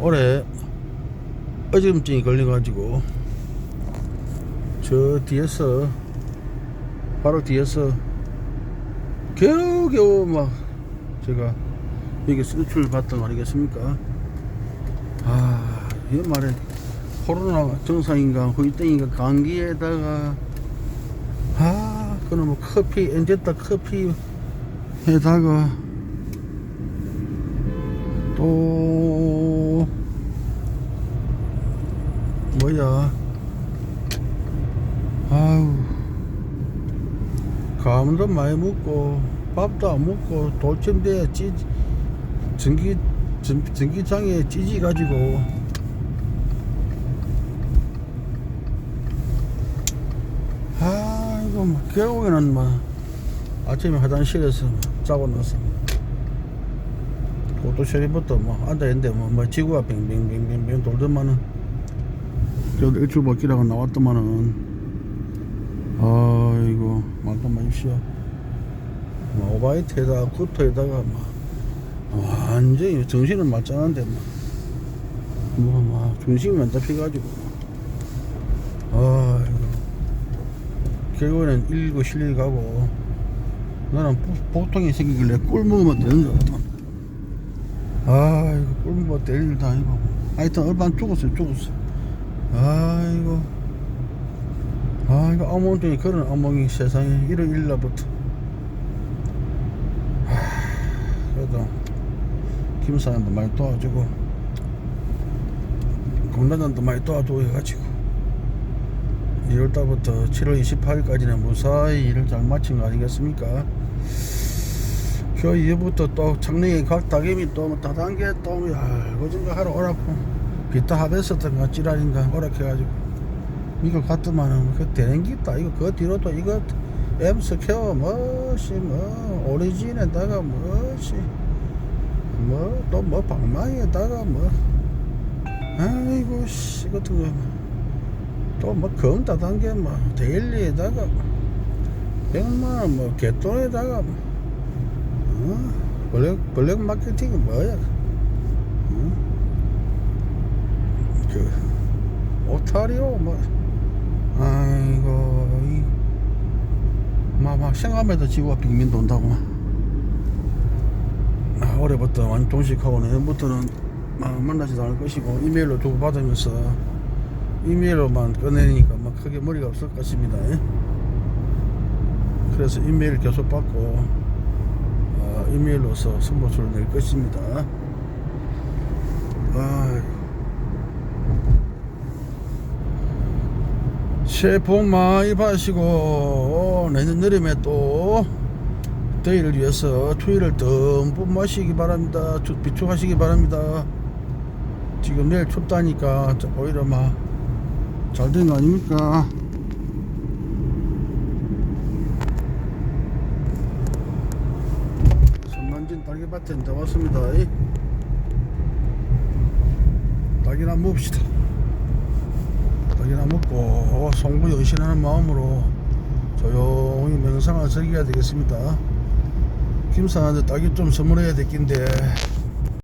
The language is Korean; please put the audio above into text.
올해 어지럼증이 걸려가지고 저 뒤에서 바로 뒤에서 겨우겨우 막 제가 여기 수출 받던 거 아니겠습니까? 아, 이 말에 코로나 정상인가 후유증인가 감기에다가 아, 그놈의 뭐 커피 엔제타 커피 에다가 아유. 감도 많이 먹고 밥도 안 먹고 돌침대에 찌 전기 전, 전기장에 찌지 가지고. 아이고 뭐 결국에는 뭐 아침에 화장실에서 자고 나서 도토처리부터 뭐 앉아있는데 뭐, 뭐 지구가 빙빙빙빙빙 돌더만은 그래도 일출 벗기라고 나왔더만은 아이고 말도 마십시오. 뭐 오바이트에다가 구토에다가 막 완전히 정신을 말짱한데 뭐, 뭐, 뭐 중심이 안 잡혀가지고. 아이고. 결국에는 일고 실리 가고. 나는 보- 보통이 생기길래 꿀 먹으면 되는 줄 알았다. 아이고 꿀 먹으면 될 일도 아니고. 하여튼 얼반 죽었어요 죽었어 아이고 아이고 아무튼이 그런 악몽이 세상에 이런 일날부터. 하, 그래도 김사장도 많이 도와주고 공단장도 많이 도와주고 해가지고 2월달부터 7월 28일까지는 무사히 일을 잘 마친 거 아니겠습니까? 그 이후부터 또 창릉에 각 다개미 또뭐 다단계 또 야, 거진가 하러 오라고. 비타 하베스트인가 찌랄인가 오락해가지고 이거 갔더만은 그 되는 게 있다 이거 그 뒤로도 이거 엠스퀘어 뭐시 뭐 오리진에다가 뭐시 뭐 또 뭐 방망이에다가 뭐 아이고 씨 같은 거 또뭐 검다 단계 뭐 데일리에다가 백만원 뭐 개똥에다가 뭐 어? 블랙 블랙 마케팅이 뭐야 어? 그 오타리오 뭐 아이고 이 막막 생각해도 지구가 빙빙 돈다고. 아, 올해부터 완 종식하고 내년부터는 막 만나지도 않을 것이고 이메일로 주고받으면서 이메일로만 꺼내니까 막 크게 머리가 없을 것입니다. 예? 그래서 이메일 계속 받고 어, 이메일로서 선보수를 낼 것입니다. 아이고 새해 복 많이 받으시고 어, 내년 여름에 또 데이를 위해서 추위를 듬뿍 마시기 바랍니다. 주- 비축하시기 바랍니다. 지금 내일 춥다니까 저 오히려 막 잘 된 거 아닙니까? 선만진 딸기밭에 나왔습니다. 딸기나 먹읍시다 떡이나 먹고 송구 여신하는 마음으로 조용히 명상을 즐겨야 되겠습니다. 김상한테 떡이 좀 선물해야 될 낀데